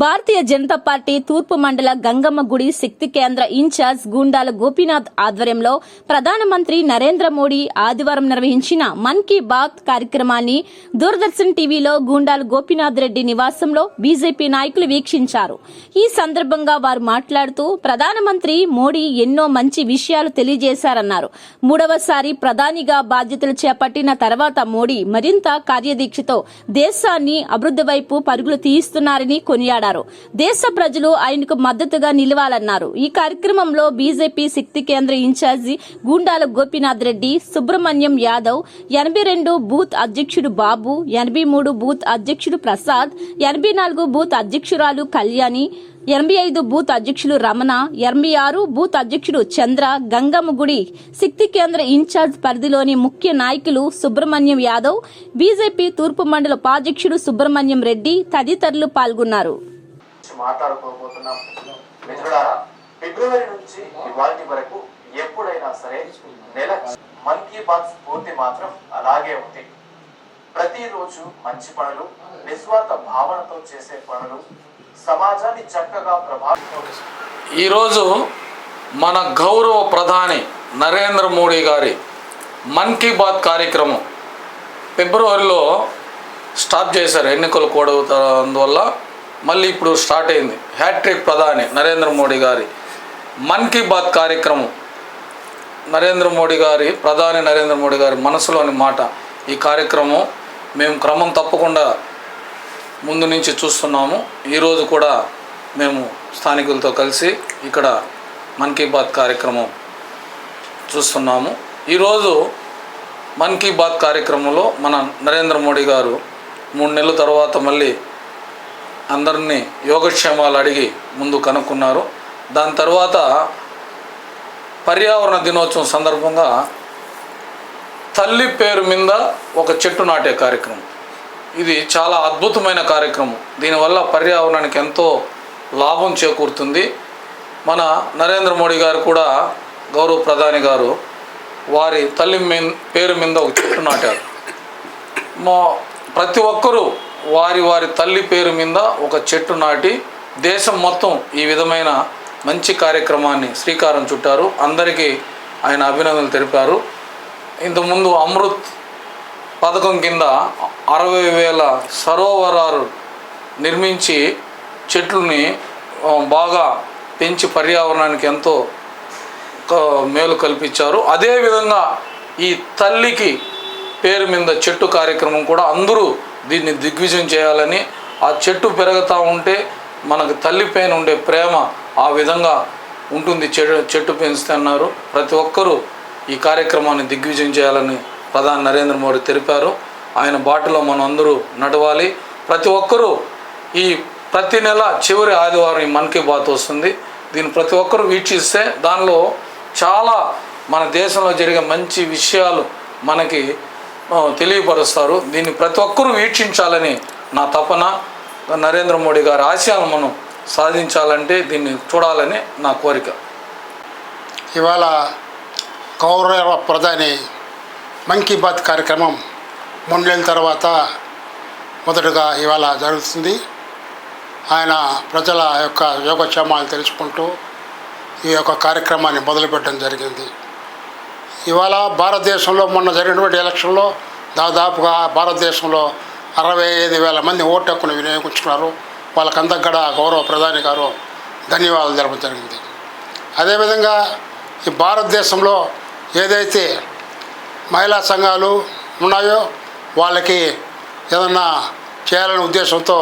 Bharatiya Janata party తూర్పు మండల గంగమ్మ గుడి శక్తి కేంద్ర ఇన్ఛార్జ్ గూండాల గోపీనాథ్ ఆధ్వర్యంలో ప్రధానమంత్రి నరేంద్ర మోడీ ఆదివారం నిర్వహించిన మన్ కీ బాత్ కార్యక్రమాన్ని దూరదర్శన్ టీవీలో గూండాల గోపీనాథ్ రెడ్డి నివాసంలో బీజేపీ నాయకులు వీక్షించారు. ఈ సందర్భంగా వారు మాట్లాడుతూ ప్రధానమంత్రి మోడీ ఎన్నో మంచి విషయాలు తెలియజేశారన్నారు. మూడవసారి ప్రధానిగా బాధ్యతలు చేపట్టిన తర్వాత మోడీ మరింత కార్యదీక్షతో దేశాన్ని అభివృద్ధి వైపు పరుగులు తీయిస్తున్నారని కొనియాడారు. దేశ ప్రజలు ఆయనకు మద్దతుగా నిలవాలన్నారు. ఈ కార్యక్రమంలో బీజేపీ శక్తి కేంద్ర ఇన్ఛార్జి గూండాల గోపీనాథ్ రెడ్డి సుబ్రహ్మణ్యం యాదవ్ ఎనభై రెండు బూత్ అధ్యక్షుడు బాబు ఎనభై మూడు బూత్ అధ్యక్షుడు ప్రసాద్ ఎనభై నాలుగు బూత్ అధ్యక్షురాలు కళ్యాణి ఎనభై ఐదు బూత్ అధ్యక్షులు రమణ ఎనభై ఆరు బూత్ అధ్యక్షుడు చంద్ర గంగమ్మ గుడి శక్తి కేంద్ర ఇన్ఛార్జ్ పరిధిలోని ముఖ్య నాయకులు సుబ్రహ్మణ్యం యాదవ్ బీజేపీ తూర్పు మండల ఉపాధ్యక్షుడు సుబ్రహ్మణ్యం రెడ్డి తదితరులు పాల్గొన్నారు. మాట్లాడుకోబోతున్నాం. మిత్రులారా ఫిబ్రవరి నుంచి ఇవాటి వరకు ఎప్పుడైనా సరే నెల మన్ కీ బాత్ స్ఫూర్తి మాత్రం అలాగే ఉంది. ప్రతిరోజు మంచి పనులు నిస్వార్థ భావనతో చేసే పనులు సమాజాన్ని చక్కగా ప్రభావితం ఈరోజు మన గౌరవ ప్రధాని నరేంద్ర మోడీ గారి మన్ కీ బాత్ కార్యక్రమం ఫిబ్రవరిలో స్టాప్ చేశారు. ఎన్నికలు కూడా అందువల్ల మళ్ళీ ఇప్పుడు స్టార్ట్ అయింది. హ్యాట్రిక్ ప్రధాని నరేంద్ర మోడీ గారి మన్ కీ బాత్ కార్యక్రమం. నరేంద్ర మోడీ గారి ప్రధాని నరేంద్ర మోడీ గారి మనసులోని మాట. ఈ కార్యక్రమం మేము క్రమం తప్పకుండా ముందు నుంచి చూస్తున్నాము. ఈరోజు కూడా మేము స్థానికులతో కలిసి ఇక్కడ మన్ కీ బాత్ కార్యక్రమం చూస్తున్నాము. ఈరోజు మన్ కీ బాత్ కార్యక్రమంలో మన నరేంద్ర మోడీ గారు మూడు నెలల తర్వాత మళ్ళీ అందరినీ యోగక్షేమాలు అడిగి ముందు కనుక్కున్నారు. దాని తర్వాత పర్యావరణ దినోత్సవం సందర్భంగా తల్లి పేరు మీద ఒక చెట్టు నాటే కార్యక్రమం. ఇది చాలా అద్భుతమైన కార్యక్రమం. దీనివల్ల పర్యావరణానికి ఎంతో లాభం చేకూరుతుంది. మన నరేంద్ర మోడీ గారు కూడా గౌరవ ప్రధాని గారు వారి తల్లి మీ పేరు మీద ఒక చెట్టు నాటారు. మా ప్రతి ఒక్కరూ వారి వారి తల్లి పేరు మీద ఒక చెట్టు నాటి దేశం మొత్తం ఈ విధమైన మంచి కార్యక్రమాన్ని శ్రీకారం చుట్టారు. అందరికీ ఆయన అభినందనలు తెలిపారు. ఇంతకుముందు అమృత్ పథకం కింద అరవై వేల సరోవరాలు నిర్మించి చెట్లని బాగా పెంచి పర్యావరణానికి ఎంతో మేలు కల్పించారు. అదేవిధంగా ఈ తల్లికి పేరు మీద చెట్టు కార్యక్రమం కూడా అందరూ దీన్ని దిగ్విజయం చేయాలని ఆ చెట్టు పెరుగుతూ ఉంటే మనకు తల్లి పైన ఉండే ప్రేమ ఆ విధంగా ఉంటుంది చెట్టు చెట్టు పెంచుతున్నారు ప్రతి ఒక్కరూ ఈ కార్యక్రమాన్ని దిగ్విజయం చేయాలని ప్రధాని నరేంద్ర మోడీ తెలిపారు. ఆయన బాటలో మనం అందరూ నడవాలి. ప్రతి ఒక్కరూ ఈ ప్రతి నెల చివరి ఆదివారం ఈ మన్ కీ బాత్ వస్తుంది. దీన్ని ప్రతి ఒక్కరూ వీక్షిస్తే దానిలో చాలా మన దేశంలో జరిగే మంచి విషయాలు మనకి తెలియపరుస్తారు. దీన్ని ప్రతి ఒక్కరూ వీక్షించాలని నా తపన నరేంద్ర మోడీ గారి ఆశయాలను మనం సాధించాలంటే దీన్ని చూడాలని నా కోరిక. ఇవాళ గౌరవ ప్రధాని మన్ కీ బాత్ కార్యక్రమం మొన్నెల తర్వాత మొదటగా ఇవాళ జరుగుతుంది. ఆయన ప్రజల యొక్క యోగక్షేమాలు తెలుసుకుంటూ ఈ యొక్క కార్యక్రమాన్ని మొదలుపెట్టడం జరిగింది. ఇవాళ భారతదేశంలో మొన్న జరిగినటువంటి ఎలక్షన్లో దాదాపుగా భారతదేశంలో అరవై ఐదు వేల మంది ఓటు హక్కును వినియోగించుకున్నారు. వాళ్ళకందరికి కూడా గౌరవ ప్రధాని గారు ధన్యవాదాలు తెలపడం జరిగింది. అదేవిధంగా ఈ భారతదేశంలో ఏదైతే మహిళా సంఘాలు ఉన్నాయో వాళ్ళకి ఏదన్నా చేయాలనే ఉద్దేశంతో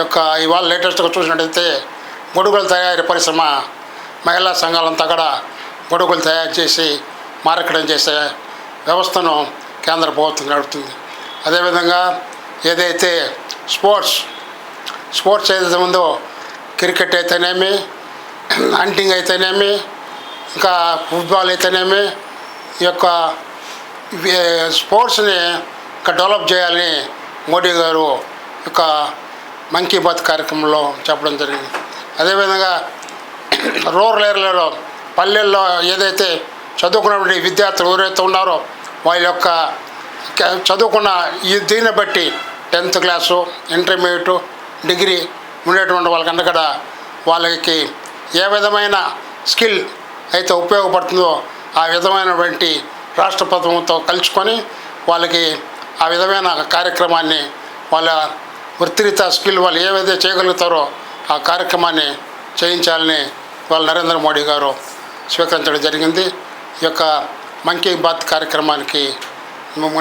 యొక్క ఇవాళ లేటెస్ట్గా చూసినట్టయితే గొడుగుల తయారీ పరిశ్రమ మహిళా సంఘాలంతా కూడా గొడుగులు తయారు చేసి మార్కెటింగ్ చేసే వ్యవస్థను కేంద్ర ప్రభుత్వం నడుపుతుంది. అదేవిధంగా ఏదైతే స్పోర్ట్స్ స్పోర్ట్స్ ఏదైతే ఉందో క్రికెట్ అయితేనేమి హంటింగ్ అయితేనేమి ఇంకా ఫుట్బాల్ అయితేనేమి ఈ యొక్క స్పోర్ట్స్ని ఇంకా డెవలప్ చేయాలని మోడీ గారు యొక్క మన్ కీ బాత్ కార్యక్రమంలో చెప్పడం జరిగింది. అదేవిధంగా రూరల్ ఏరియాలో పల్లెల్లో ఏదైతే చదువుకున్నటువంటి విద్యార్థులు ఎవరైతే ఉన్నారో వాళ్ళ యొక్క చదువుకున్న ఈ దీన్ని బట్టి టెన్త్ క్లాసు ఇంటర్మీడియట్ డిగ్రీ ఉండేటువంటి వాళ్ళకన్నా కూడా వాళ్ళకి ఏ విధమైన స్కిల్ అయితే ఉపయోగపడుతుందో ఆ విధమైనటువంటి రాష్ట్ర ప్రభుత్వంతో కలుసుకొని వాళ్ళకి ఆ విధమైన కార్యక్రమాన్ని వాళ్ళ వృత్తిరీత స్కిల్ వాళ్ళు ఏవైతే చేయగలుగుతారో ఆ కార్యక్రమాన్ని చేయించాలని వాళ్ళ నరేంద్ర మోడీ గారు స్వీకరించడం జరిగింది. యొక్క మన్ కీ బాత్ కార్యక్రమానికి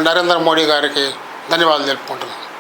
నరేంద్ర మోడీ గారికి ధన్యవాదాలు తెలుపుకుంటున్నాం.